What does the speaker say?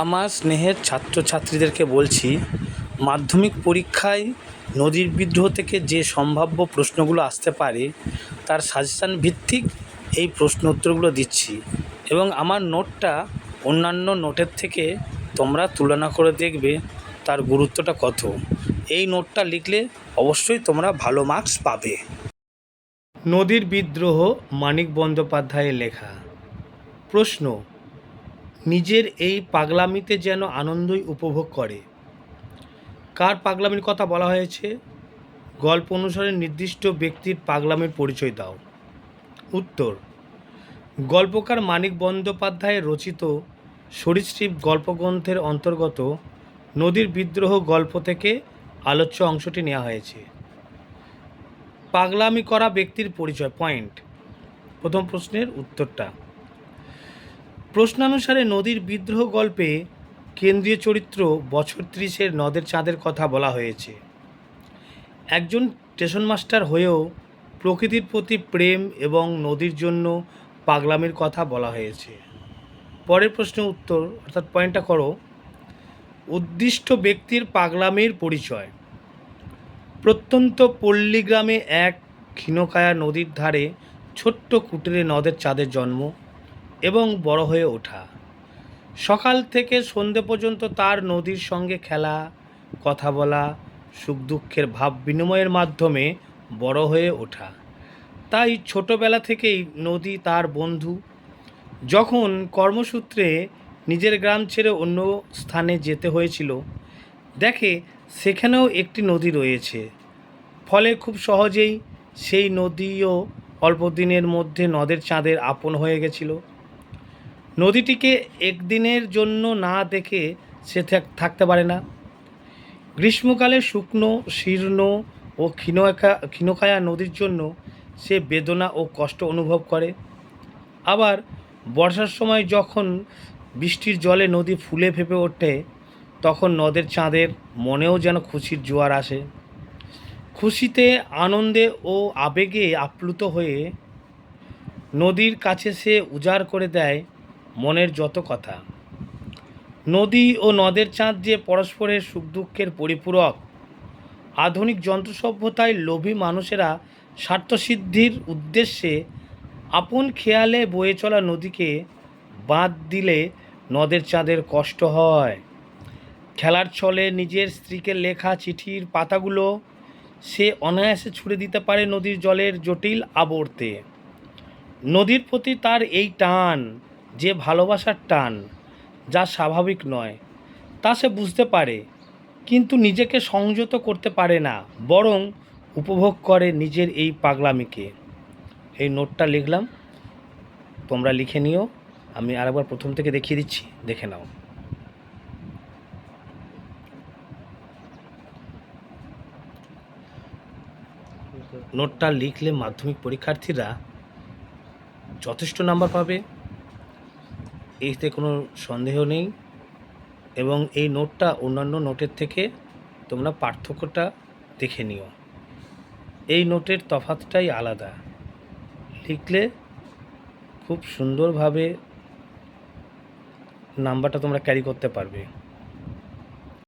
আমার স্নেহের ছাত্রছাত্রীদেরকে বলছি, মাধ্যমিক পরীক্ষায় নদীর বিদ্রোহ থেকে যে সম্ভাব্য প্রশ্নগুলো আসতে পারে, তার সাজেশান ভিত্তিক এই প্রশ্ন উত্তরগুলো দিচ্ছি এবং আমার নোটটা অন্যান্য নোটের থেকে তোমরা তুলনা করে দেখবে তার গুরুত্বটা কত। এই নোটটা লিখলে অবশ্যই তোমরা ভালো মার্কস পাবে। নদীর বিদ্রোহ মানিক বন্দ্যোপাধ্যায়ের লেখা। প্রশ্ন নিজের এই পাগলামিতে যেন আনন্দই উপভোগ করে। কার পাগলামির কথা বলা হয়েছে? গল্প অনুসারে নির্দিষ্ট ব্যক্তির পাগলামির পরিচয় দাও। উত্তর, গল্পকার মানিক বন্দ্যোপাধ্যায়ের রচিত সরীসৃপ গল্পগ্রন্থের অন্তর্গত নদীর বিদ্রোহ গল্প থেকে আলোচ্য অংশটি নেওয়া হয়েছে। পাগলামি করা ব্যক্তির পরিচয়, পয়েন্ট। প্রথম প্রশ্নের উত্তরটা। প্রশ্নানুসারে নদীর বিদ্রোহ গল্পে কেন্দ্রীয় চরিত্র বছর ত্রিশের নদের চাঁদের কথা বলা হয়েছে। একজন স্টেশন মাস্টার হয়েও প্রকৃতির প্রতি প্রেম এবং নদীর জন্য পাগলামির কথা বলা হয়েছে। পরের প্রশ্নের উত্তর, অর্থাৎ পয়েন্টটা করো। উদ্দিষ্ট ব্যক্তির পাগলামির পরিচয়। প্রত্যন্ত পল্লী গ্রামে এক ক্ষীণকায়া নদীর ধারে ছোট্ট কুটিরে নদের চাঁদের জন্ম। এবং বড় হয়ে ওঠা। সকাল থেকে সন্ধে পর্যন্ত তার নদীর সঙ্গে খেলা, কথা বলা, সুখ দুঃখের ভাব বিনিময়ের মাধ্যমে বড় হয়ে ওঠা। তাই ছোটবেলা থেকেই নদী তার বন্ধু। যখন কর্মসূত্রে নিজের গ্রাম ছেড়ে অন্য স্থানে যেতে হয়েছিল, দেখে সেখানেও একটি নদী রয়েছে। ফলে খুব সহজেই সেই নদীও অল্প দিনের মধ্যে নদের চাঁদের আপন হয়ে গেছিল। নদীটিকে একদিনের জন্য না দেখে সে থাক- থাকতে পারে না। গ্রীষ্মকালে শুকনো, শীর্ণ ও ক্ষীণকা ক্ষীণকায়া নদীর জন্য সে বেদনা ও কষ্ট অনুভব করে। আবার বর্ষার সময় যখন বৃষ্টির জলে নদী ফুলে ফেপে ওঠে, তখন নদের চাঁদের মনেও যেন খুশির জোয়ার আসে। খুশিতে, আনন্দে ও আবেগে আপ্লুত হয়ে নদীর কাছে সে উজাড় করে দেয় মনের যত কথা। নদী ও নদের চাঁদ যে পরস্পরের সুখ দুঃখের পরিপূরক, আধুনিক যন্ত্র সভ্যতায় লোভী মানুষেরা স্বার্থসিদ্ধির উদ্দেশ্যে আপন খেয়ালে বয়ে চলা নদীকে বাঁধ দিলে নদের চাঁদের কষ্ট হয়। খেলার ছলে নিজের স্ত্রীকে লেখা চিঠির পাতাগুলো সে অনায়াসে ছুড়ে দিতে পারে নদীর জলের জটিল আবর্তে। নদীর প্রতি তার এই টান যে ভালোবাসার টান, যা স্বাভাবিক নয়, তা সে বুঝতে পারে, কিন্তু নিজেকে সংযত করতে পারে না, বরং উপভোগ করে নিজের এই পাগলামিকে। এই নোটটা লিখলাম। তোমরা লিখে নিও। আমি আরেকবার প্রথম থেকে দেখিয়ে দিচ্ছি। দেখে নাও। নোটটা লিখলে মাধ্যমিক পরীক্ষার্থীরা যথেষ্ট নাম্বার পাবে। এতে কোনো সন্দেহ নেই এবং এই নোটটা অন্যান্য নোটের থেকে তোমরা পার্থক্যটা দেখে নিও। এই নোটের তফাতটাই আলাদা। লিখলে খুব সুন্দরভাবে নাম্বারটা তোমরা ক্যারি করতে পারবে।